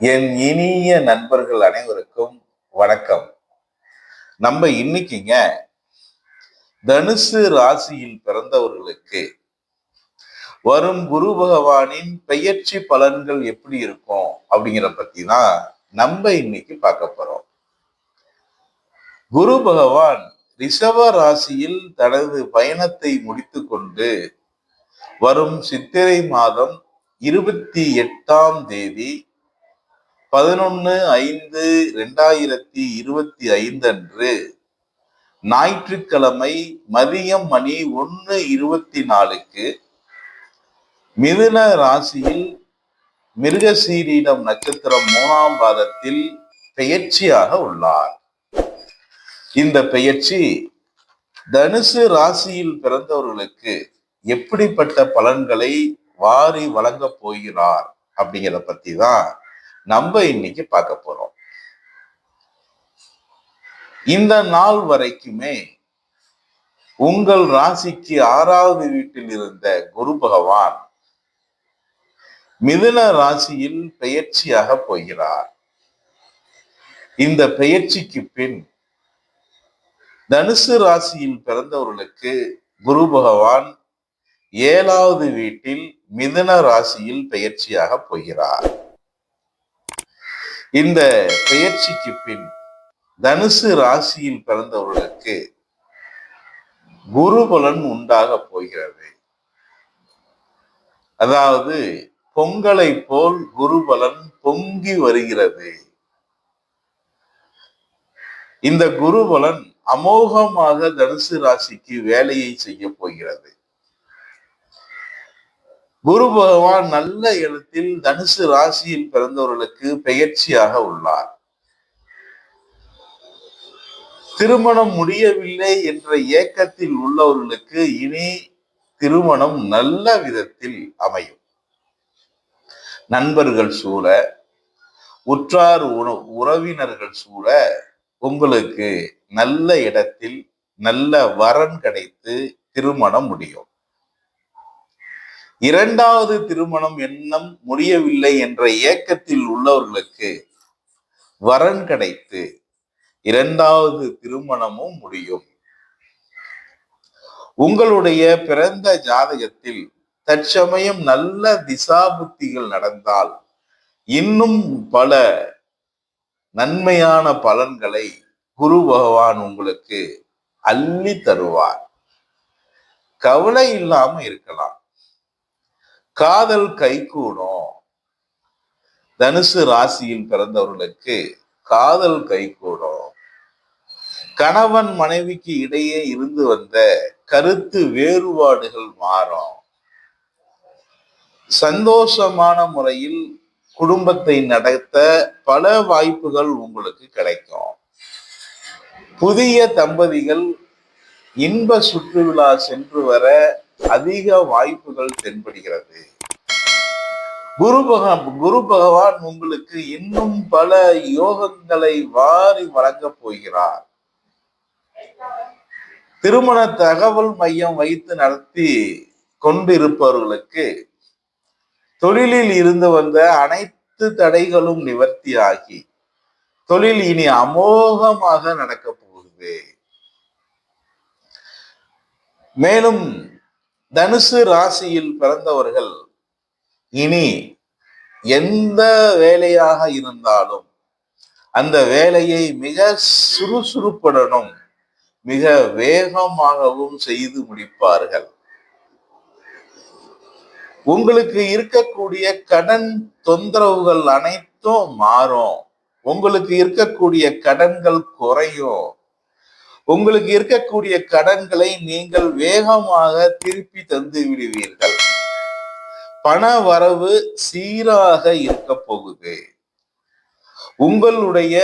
என் இனிய நண்பர்கள் அனைவருக்கும் வணக்கம். நம்ம இன்னைக்குங்க தனுசு ராசியில் பிறந்தவர்களுக்கு வரும் குரு பகவானின் பெயர்ச்சி பலன்கள் எப்படி இருக்கும் அப்படிங்கிற பத்தி தான் நம்ம இன்னைக்கு பார்க்க போறோம். குரு பகவான் ரிஷப ராசியில் தனது பயணத்தை முடித்துக்கொண்டு வரும் சித்திரை மாதம் இருபத்தி எட்டாம் தேதி பதினொன்னு ஐந்து ரெண்டாயிரத்தி இருபத்தி ஐந்து அன்று ஞாயிற்றுக்கிழமை மதியம் மணி ஒன்று இருபத்தி நாலுக்கு மிதுன ராசியில் மிருகசீரிடம் நட்சத்திரம் மூணாம் பாதத்தில் பெயர்ச்சியாக உள்ளார். இந்த பெயர்ச்சி தனுசு ராசியில் பிறந்தவர்களுக்கு எப்படிப்பட்ட பலன்களை வாரி வழங்கப் போகிறார் அப்படிங்கிறத பத்தி தான் நம்ம இன்னைக்கு பார்க்க போறோம். இந்த நாள் வரைக்குமே உங்கள் ராசிக்கு ஆறாவது வீட்டில் இருந்த குரு பகவான் மிதுன ராசியில் பெயர்ச்சியாக போகிறார். இந்த பெயர்ச்சிக்கு பின் தனுசு ராசியில் பிறந்தவர்களுக்கு குரு பகவான் ஏழாவது வீட்டில் மிதுன ராசியில் பெயர்ச்சியாக போகிறார். இந்த பயிற்சிக்கு பின் தனுசு ராசியில் பிறந்தவர்களுக்கு குரு பலன் உண்டாக போகிறது. அதாவது பொங்கலை போல் குருபலன் பொங்கி வருகிறது. இந்த குருபலன் அமோகமாக தனுசு ராசிக்கு வேலையை செய்ய போகிறது. குரு பகவான் நல்ல இடத்தில் தனுசு ராசியில் பிறந்தவர்களுக்கு பெயர்ச்சியாக உள்ளார். திருமணம் முடியவில்லை என்ற ஏக்கத்தில் உள்ளவர்களுக்கு இனி திருமணம் நல்ல விதத்தில் அமையும். நண்பர்கள் சூழ உற்றார் உறவினர்கள் சூழ உங்களுக்கு நல்ல இடத்தில் நல்ல வரன் கிடைத்து திருமணம் முடியும். இரண்டாவது திருமணம் எண்ணம் முடியவில்லை என்ற ஏக்கத்தில் உள்ளவர்களுக்கு வரன் கிடைத்து இரண்டாவது திருமணமும் முடியும். உங்களுடைய பிறந்த ஜாதகத்தில் தற்சமயம் நல்ல திசாபுத்திகள் நடந்தால் இன்னும் பல நன்மையான பலன்களை குரு பகவான் உங்களுக்கு அள்ளி தருவார். கவலை இல்லாம இருக்கலாம். காதல் கைகூடும். தனுசு ராசியில் பிறந்தவர்களுக்கு காதல் கைகூடும். கணவன் மனைவிக்கு இடையே இருந்து வந்த கருத்து வேறுபாடுகள் மாறும். சந்தோஷமான முறையில் குடும்பத்தை நடத்த பல வாய்ப்புகள் உங்களுக்கு கிடைக்கும். புதிய தம்பதிகள் இன்ப சுற்றுலா சென்று வர அதிக வாய்ப்புகள் தென்படுகிறது. குரு பகவான் குரு பகவான் உங்களுக்கு இன்னும் பல யோகங்களை வாரி வழங்கப் போகிறார். திருமண தகவல் மையம் வைத்து நடத்தி கொண்டிருப்பவர்களுக்கு தொழிலில் இருந்து வந்த அனைத்து தடைகளும் நிவர்த்தியாகி தொழில் இனி அமோகமாக நடக்க போகுது. மேலும் தனுசு ராசியில் பிறந்தவர்கள் இனி எந்த வேலையாக இருந்தாலும் அந்த வேலையை மிக சுறுசுறுப்புடனும் மிக வேகமாகவும் செய்து முடிப்பார்கள். உங்களுக்கு இருக்கக்கூடிய கடன் தொந்தரவுகள் அனைத்தும் மாறும். உங்களுக்கு இருக்கக்கூடிய கடன்கள் குறையும். உங்களுக்கு இருக்கக்கூடிய கடன்களை நீங்கள் வேகமாக திருப்பி தந்து விடுவீர்கள். பண வரவு சீராக இருக்க போகுது. உங்களுடைய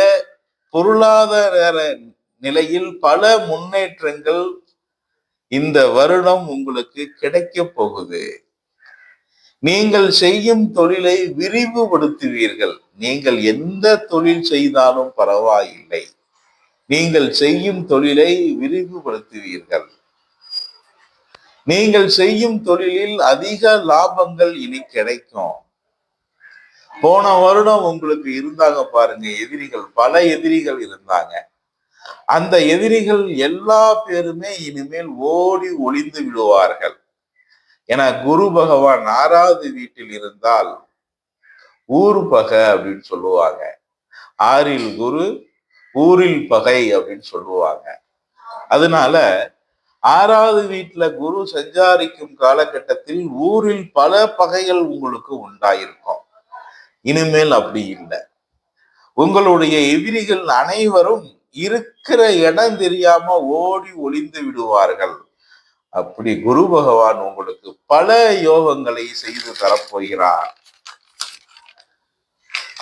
பொருளாதார நிலையில் பல முன்னேற்றங்கள் இந்த வருடம் உங்களுக்கு கிடைக்க போகுது. நீங்கள் செய்யும் தொழிலை விரிவுபடுத்துவீர்கள். நீங்கள் எந்த தொழில் செய்தாலும் பரவாயில்லை. நீங்கள் செய்யும் தொழிலை விரிவுபடுத்துவீர்கள். நீங்கள் செய்யும் தொழிலில் அதிக லாபங்கள் இனி கிடைக்கும். போன வருடம் உங்களுக்கு இருந்தாங்க பாருங்க எதிரிகள் பல எதிரிகள் இருந்தாங்க. அந்த எதிரிகள் எல்லா பேருமே இனிமேல் ஓடி ஒளிந்து விடுவார்கள். என குரு பகவான் ஆறாவது வீட்டில் இருந்தால் ஊர் பக அப்படின்னு சொல்லுவாங்க. ஆறில் குரு ஊரில் பகை அப்படின்னு சொல்லுவாங்க. அதனால ஆறாவது வீட்டுல குரு சஞ்சாரிக்கும் காலகட்டத்தில் ஊரில் பல பகைகள் உங்களுக்கு உண்டாயிருக்கும். இனிமேல் அப்படி இல்லை. உங்களுடைய எதிரிகள் அனைவரும் இருக்கிற இடம் தெரியாம ஓடி ஒளிந்து விடுவார்கள். அப்படி குரு பகவான் உங்களுக்கு பல யோகங்களை செய்து தரப்போகிறார்.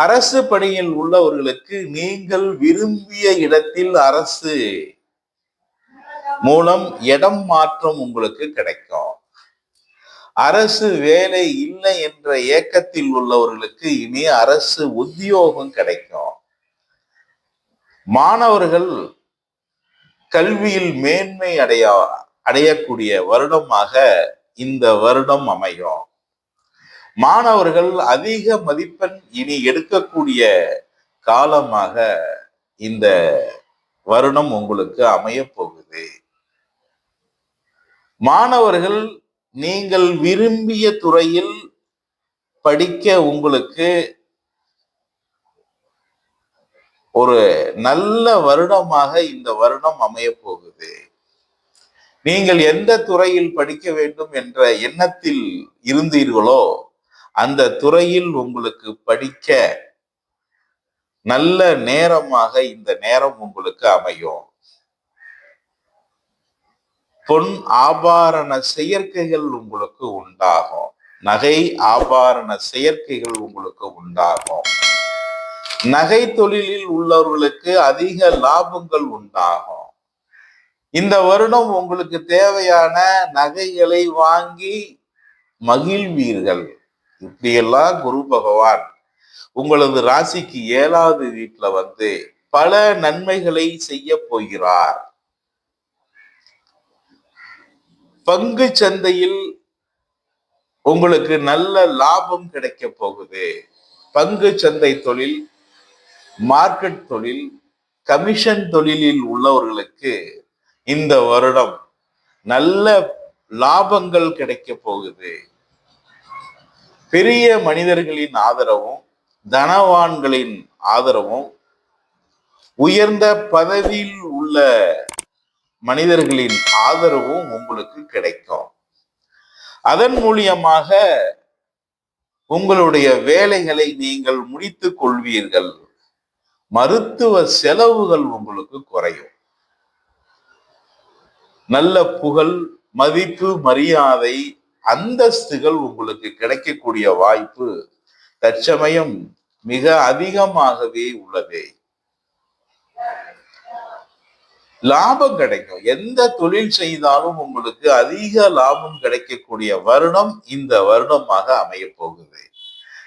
அரசு பணியில் உள்ளவர்களுக்கு நீங்கள் விரும்பிய இடத்தில் அரசு மூலம் இடம் மாற்றம் உங்களுக்கு கிடைக்கும். அரசு வேலை இல்லை என்ற ஏக்கத்தில் உள்ளவர்களுக்கு இனி அரசு உத்தியோகம் கிடைக்கும். மாணவர்கள் கல்வியில் மேன்மை அடைய அடையக்கூடிய வருடமாக இந்த வருடம் அமையும். மாணவர்கள் அதிக மதிப்பெண் இனி எடுக்கக்கூடிய காலமாக இந்த வருடம் உங்களுக்கு அமைய போகுது. மாணவர்கள் நீங்கள் விரும்பிய துறையில் படிக்க உங்களுக்கு ஒரு நல்ல வருடமாக இந்த வருடம் அமைய போகுது. நீங்கள் எந்த துறையில் படிக்க வேண்டும் என்ற எண்ணத்தில் இருந்தீர்களோ அந்த துறையில் உங்களுக்கு படிக்க நல்ல நேரமாக இந்த நேரம் உங்களுக்கு அமையும். பொன் ஆபாரண செயற்கைகள் உங்களுக்கு உண்டாகும். நகை ஆபாரண செயற்கைகள் உங்களுக்கு உண்டாகும். நகை தொழிலில் உள்ளவர்களுக்கு அதிக லாபங்கள் உண்டாகும். இந்த வருடம் உங்களுக்கு தேவையான நகைகளை வாங்கி மகிழ்வீர்கள். இப்படியெல்லாம் குரு பகவான் உங்களது ராசிக்கு ஏழாவது வீட்டுல வந்து பல நன்மைகளை செய்ய போகிறார். பங்கு சந்தையில் உங்களுக்கு நல்ல லாபம் கிடைக்க போகுது. பங்கு சந்தை தொழில் மார்க்கெட் தொழில் கமிஷன் தொழிலில் உள்ளவர்களுக்கு இந்த வருடம் நல்ல லாபங்கள் கிடைக்க போகுது. பெரிய மனிதர்களின் ஆதரவும் தனவான்களின் ஆதரவும் உயர்ந்த பதவியில் உள்ள மனிதர்களின் ஆதரவும் உங்களுக்கு கிடைக்கும். அதன் மூலியமாக உங்களுடைய வேலைகளை நீங்கள் முடித்துக் கொள்வீர்கள். மருத்துவ செலவுகள் உங்களுக்கு குறையும். நல்ல புகழ் மதிப்பு மரியாதை அந்தஸ்துகள் உங்களுக்கு கிடைக்கக்கூடிய வாய்ப்பு தற்சமயம் மிக அதிகமாகவே உள்ளது. லாபம் கிடைக்கும். எந்த தொழில் செய்தாலும் உங்களுக்கு அதிக லாபம் கிடைக்கக்கூடிய வருடம் இந்த வருடமாக அமைய போகுது.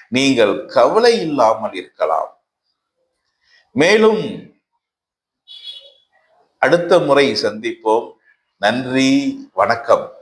நீங்கள் கவலை இல்லாமல் இருக்கலாம். மேலும் அடுத்த முறை சந்திப்போம். நன்றி வணக்கம்.